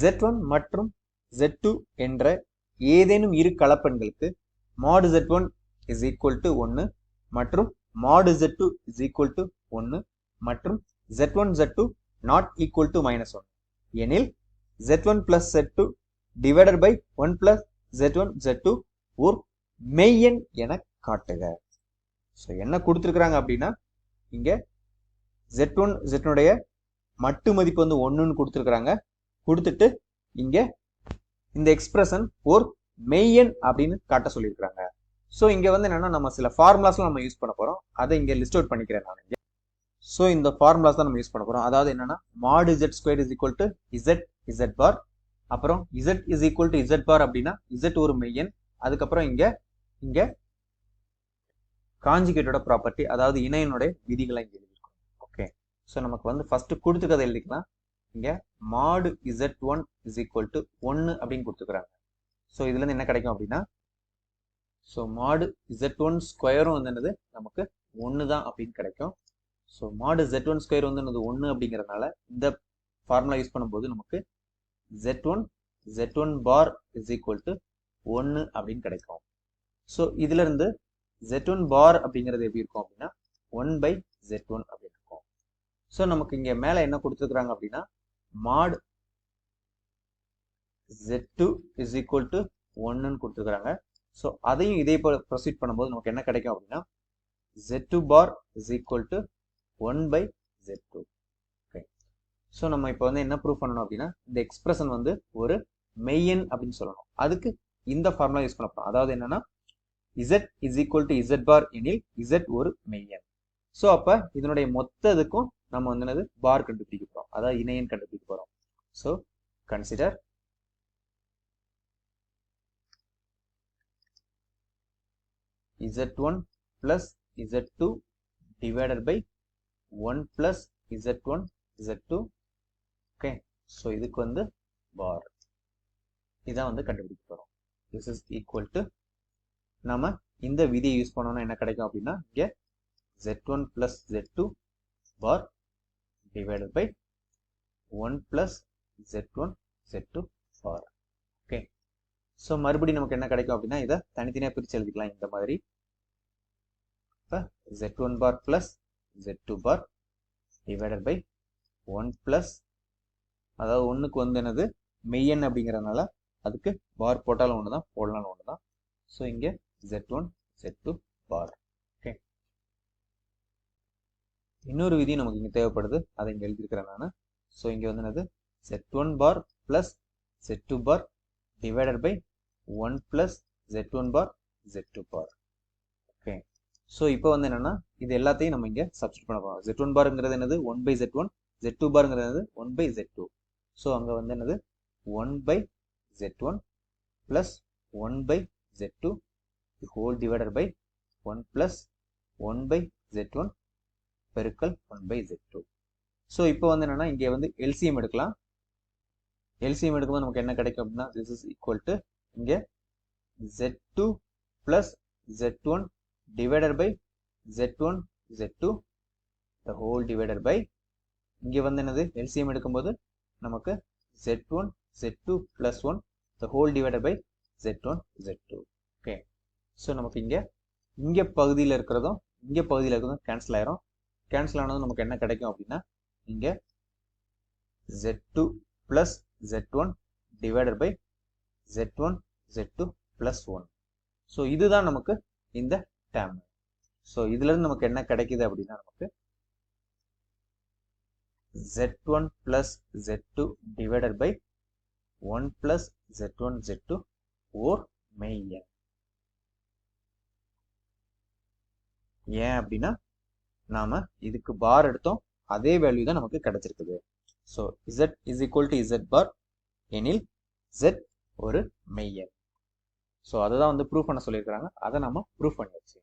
Jet one மற்றும் Z two என்ற ஏதேனும் இரு கலப்பெண்களுக்கு mod Z one is equal to ஒன்று மற்றும் mod Z two is equal to ஒன்று மற்றும் Z one Z two not equal to minus one எனில் Z one plus Z two divided by one plus Z one Z two ஒரு மெய்யெண் என காட்டுக. So என்ன கொடுத்துருக்குறாங்க அப்படின்னா இங்கே ஜெட் ஒன் ஜெட்னுடைய மட்டு மதிப்பு வந்து ஒன்றுன்னு கொடுத்துருக்குறாங்க. கொடுத்துட்டு இங்க இந்த எக்ஸ்பிரஷன் ஒரு மெய்யன் அப்படின்னு காட்ட சொல்லியிருக்கிறாங்க. ஸோ இங்க வந்து என்னன்னா நம்ம சில ஃபார்முலாஸ்லாம் நம்ம யூஸ் பண்ண போறோம். அதை இங்க லிஸ்ட் அவுட் பண்ணிக்கிறேன் நான் இங்கே. ஸோ இந்த ஃபார்முலாஸ் தான் நம்ம யூஸ் பண்ண போறோம். அதாவது என்னன்னா mod Z square is equal to Z Z bar அப்புறம் Z is equal to Z bar அப்படின்னா இசட் ஒரு மெய்யன் அதுக்கப்புறம் இங்க இங்க காஞ்சிகேட்டோட ப்ராப்பர்ட்டி அதாவது இணையனுடைய விதிகளை இங்க எழுதியிருக்கோம். ஓகே ஸோ நமக்கு வந்து ஃபர்ஸ்ட் கொடுத்துக்கதை எழுதிக்கலாம். இங்க mod Z one is equal to ஒன்னு அப்படின்னு கொடுத்துக்கிறாங்க ஸோ இதுலேருந்து என்ன கிடைக்கும் அப்படின்னா ஸோ மாடு இசட் ஒன் ஸ்கொயரும் வந்து என்னது? நமக்கு ஒன்று தான் அப்படின்னு கிடைக்கும். ஸோ மாடு ஜெட் ஒன் ஸ்கொயர் வந்து என்னது? ஒன்று அப்படிங்கிறதுனால இந்த ஃபார்முலா யூஸ் பண்ணும்போது நமக்கு Z one Z one bar is equal to ஒன்று அப்படின்னு கிடைக்கும். ஸோ இதுல இருந்து ஜெட் ஒன் பார் அப்படிங்கிறது எப்படி இருக்கும் அப்படின்னா ஒன் பை ஜெட் ஒன் அப்படின்னு இருக்கும். ஸோ நமக்கு இங்க மேல என்ன கொடுத்துருக்குறாங்க அப்படின்னா mod Z two is equal to ஒன்றுன்னு கொடுத்துருக்குறாங்க. ஸோ அதையும் இதே போல் ப்ரொசீட் பண்ணும்போது நமக்கு என்ன கிடைக்கும் அப்படின்னா Z two bar is equal to one by Z two okay so நம்ம இப்போ வந்து என்ன ப்ரூவ் பண்ணணும் அப்படின்னா இந்த எக்ஸ்பிரஷன் வந்து ஒரு மெய்யன் அப்படின்னு சொல்லணும். அதுக்கு இந்த ஃபார்முலா யூஸ் பண்ண போறோம். அதாவது என்னன்னா Z is equal to Z bar எனில் இசட் ஒரு மெய்யன் ஸோ அப்போ இதனுடைய மொத்த இதுக்கும் நம்ம வந்து என்னது? பார் கண்டுபிடிக்க போறோம். அதாவது இணையன் கண்டுபிடிக்க போறோம். So consider z1 plus z2 divided by 1 plus z1 z2 okay so இதுக்கு வந்து பார் இதான் வந்து கண்டுபிடிக்க போகிறோம் திஸ் இஸ் ஈக்குவல் டு நம்ம இந்த விதியை யூஸ் பண்ணோம்னா என்ன கிடைக்கும் அப்படின்னா இங்கே Z one plus Z two bar divided by one plus Z one Z two bar okay so மறுபடியும் நமக்கு என்ன கிடைக்கும் அப்படின்னா இதை தனித்தனியாக பிரித்து எழுதிக்கலாம் இந்த மாதிரி. இப்போ Z one bar plus Z two bar divided by one plus அதாவது ஒன்றுக்கு வந்து என்னது? மெய்யன் அப்படிங்கிறதுனால அதுக்கு பார் போட்டாலும் ஒன்று தான் போடலாலும் ஒன்று தான் ஸோ இங்கே Z one Z two bar okay இன்னொரு விதி நமக்கு இங்கே தேவைப்படுது. அதை இங்கே எழுதியிருக்கிறேன் நான். ஸோ இங்கே வந்து என்னது? Z one bar plus Z two bar divided by one plus Z one bar Z two bar okay so இப்போ வந்து என்னென்னா இது எல்லாத்தையும் நம்ம இங்கே சப்ஸ்டிட் பண்ண போகிறோம் செட் ஒன் பாருங்கிறது என்னது? One by Z one Z two பாருங்கிறது என்னது? One by Z two so அங்கே வந்து என்னது? One by Z one plus one by Z two whole divided by one plus one by Z one பெருக்கல் one by Z two so இப்போ வந்து என்னன்னா இங்கே வந்து எல்சிஎம் எடுக்கலாம். எல்சிஎம் எடுக்கும்போது நமக்கு என்ன கிடைக்கும் அப்படின்னா திஸ் இஸ் ஈக்குவல் டு இங்கே Z two plus Z one divided by Z one Z two the whole divided by இங்கே வந்து என்னது? எல்சிஎம் எடுக்கும்போது நமக்கு Z one Z two plus one the whole divided by Z one Z two okay so நமக்கு இங்கே இங்கே பகுதியில் இருக்கிறதும் இங்கே பகுதியில் இருக்கிறதும் கேன்சல் ஆயிரும். கேன்சல் ஆனது நமக்கு என்ன கிடைக்கும் அப்படின்னா இங்கே Z two plus z1 divided by z1 z2 plus 1 ஸோ இதுதான் நமக்கு இந்த டேம் ஸோ இதுல இருந்து நமக்கு என்ன கிடைக்குது அப்படின்னா நமக்கு z1 plus z2 divided by 1 plus z1 z2 ஓர் மெய்யன் ஏன் அப்படின்னா நாம இதுக்கு பார் எடுத்தோம். அதே வேல்யூ தான் நமக்கு கிடைச்சிருக்குது. So Z is equal to Z bar எனில் z ஒரு மெய்யன். ஸோ அதை தான் வந்து ப்ரூவ் பண்ண சொல்லியிருக்கிறாங்க. அதை நம்ம ப்ரூவ் பண்ணியாச்சு.